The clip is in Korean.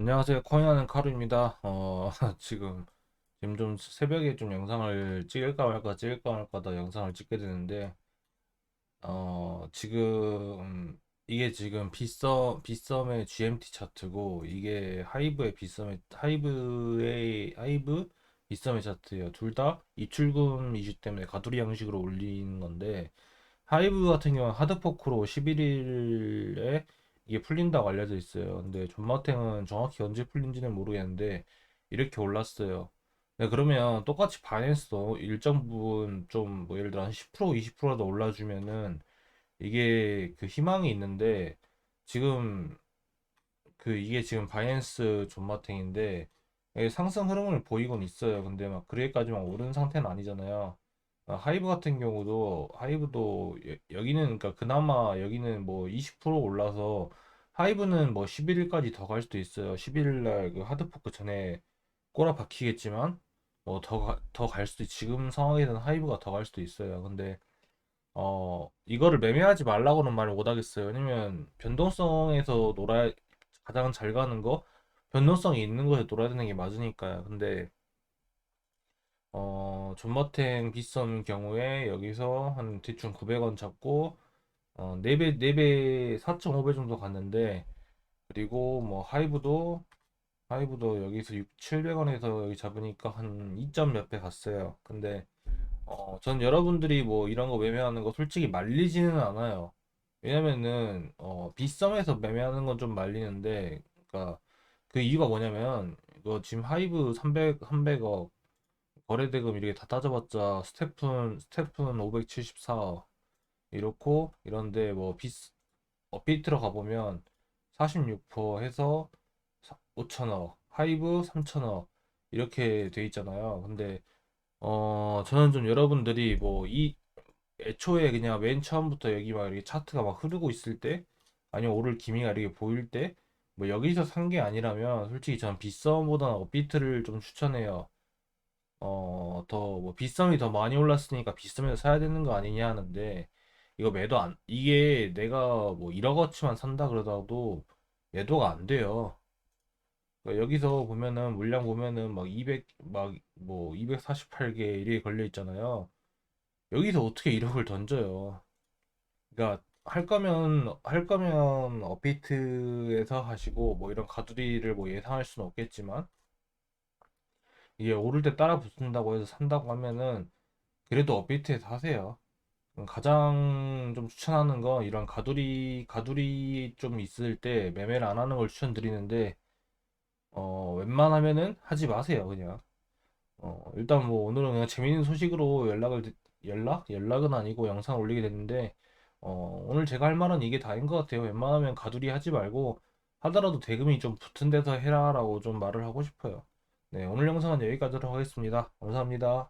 안녕하세요. 코인하는 카루입니다. 어, 지금, 지금 좀 새벽에 좀 영상을 찍을까 말까 찍을까 말까 하다 영상을 찍게 되는데, 어, 지금, 이게 지금 빗썸, 빗썸의 GMT 차트고, 이게 하이브의 빗썸의, 하이브의, 하이브 빗썸의 차트예요. 둘 다 입출금 이슈 때문에 가두리 양식으로 올리는 건데, 하이브 같은 경우는 하드포크로 11일에 이게 풀린다고 알려져 있어요. 근데 존마탱은 정확히 언제 풀린지는 모르겠는데 이렇게 올랐어요. 네, 그러면 똑같이 바이낸스도 일정 부분 좀 뭐 예를 들어 한 10% 20%라도 올라주면은 이게 그 희망이 있는데 지금 그 이게 지금 바이낸스 존마탱인데 상승 흐름을 보이곤 있어요. 근데 막 그래까지만 오른 상태는 아니잖아요. 아, 하이브 같은 경우도 하이브도 여- 여기는 그러니까 그나마 여기는 뭐 20% 올라서 하이브는 뭐 11일까지 더 갈 수도 있어요. 11일 날그 하드포크 전에 꼬라 박히겠지만 뭐 더 더 갈 수도 있- 지금 상황에서는 하이브가 더 갈 수도 있어요. 근데 어 이거를 매매하지 말라고는 말을 못 하겠어요. 왜냐면 변동성에서 놀아야 가장 잘 가는 거 변동성이 있는 거에 놀아야 되는 게 맞으니까요. 근데 어, 존버탱 비썸 경우에 여기서 한 대충 900원 잡고 어, 4배 4배 4.5배 정도 갔는데 그리고 뭐 하이브도 하이브도 여기서 6, 700원에서 여기 잡으니까 한 2점 몇 배 갔어요. 근데 어, 전 여러분들이 뭐 이런 거 매매하는 거 솔직히 말리지는 않아요. 왜냐면은 어, 빗썸에서 매매하는 건 좀 말리는데 그러니까 그 이유가 뭐냐면 이거 지금 하이브 300 300억 거래대금 이렇게 다 따져봤자 스테픈 스테픈 574 이렇고 이런데 뭐 비스 업비트로 가보면 46% 해서 5천억 하이브 3천억 이렇게 돼 있잖아요. 근데 어 저는 좀 여러분들이 뭐 이 애초에 그냥 맨 처음부터 여기 막 이렇게 차트가 막 흐르고 있을 때 아니면 오를 기미가 이렇게 보일 때 뭐 여기서 산 게 아니라면 솔직히 저는 빗썸보다는 업비트를 좀 추천해요 어, 더, 뭐, 빗썸이 더 많이 올랐으니까 빗썸에서 사야 되는 거 아니냐 하는데, 이거 매도 안, 이게 내가 뭐 1억어치만 산다 그러다도 매도가 안 돼요. 그러니까 여기서 보면은, 물량 보면은 막 200, 막 뭐 248개 이렇게 걸려 있잖아요. 여기서 어떻게 1억을 던져요. 그러니까 할 거면, 할 거면 업비트에서 하시고, 뭐 이런 가두리를 뭐 예상할 수는 없겠지만, 이게 오를 때 따라 붙는다고 해서 산다고 하면은 그래도 업비트에서 하세요. 음, 가장 좀 추천하는 건 이런 가두리 가두리 좀 있을 때 매매를 안 하는 걸 추천드리는데 어 웬만하면은 하지 마세요 그냥. 어 일단 뭐 오늘은 그냥 재밌는 소식으로 연락을 드- 연락? 연락은 아니고 영상 을 올리게 됐는데 어 오늘 제가 할 말은 이게 다인 것 같아요. 웬만하면 가두리 하지 말고 하더라도 대금이 좀 붙은 데서 해라라고 좀 말을 하고 싶어요 네 오늘 영상은 여기까지로 하겠습니다. 감사합니다